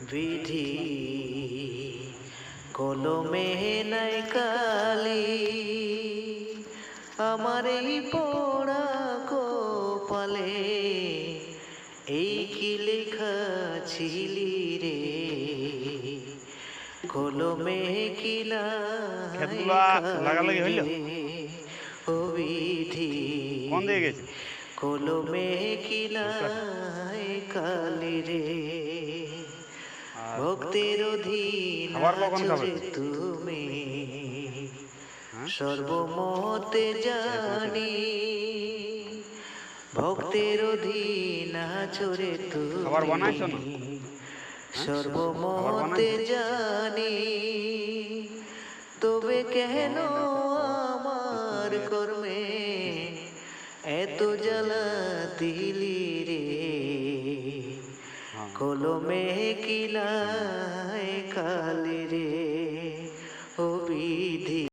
বিধি কলমে নাই কালি আমার এই পড়া কপালে এই কি লেখা ছিলি রে? কলমে কি ও বিধি কোন দিকে গেছে? কলমে কি নাই কালি রে? ভক্তের অধীন? তুমি হ্যাঁ? সর্বমতে জানি ভক্তের অধীন আছো রে খাবার তুমি সর্বমতে জানি তবে কেন আমার কর্মে এত জ্বালা দিলি হ্যাঁ। কলমে কিলায় কালি রে ও বিধি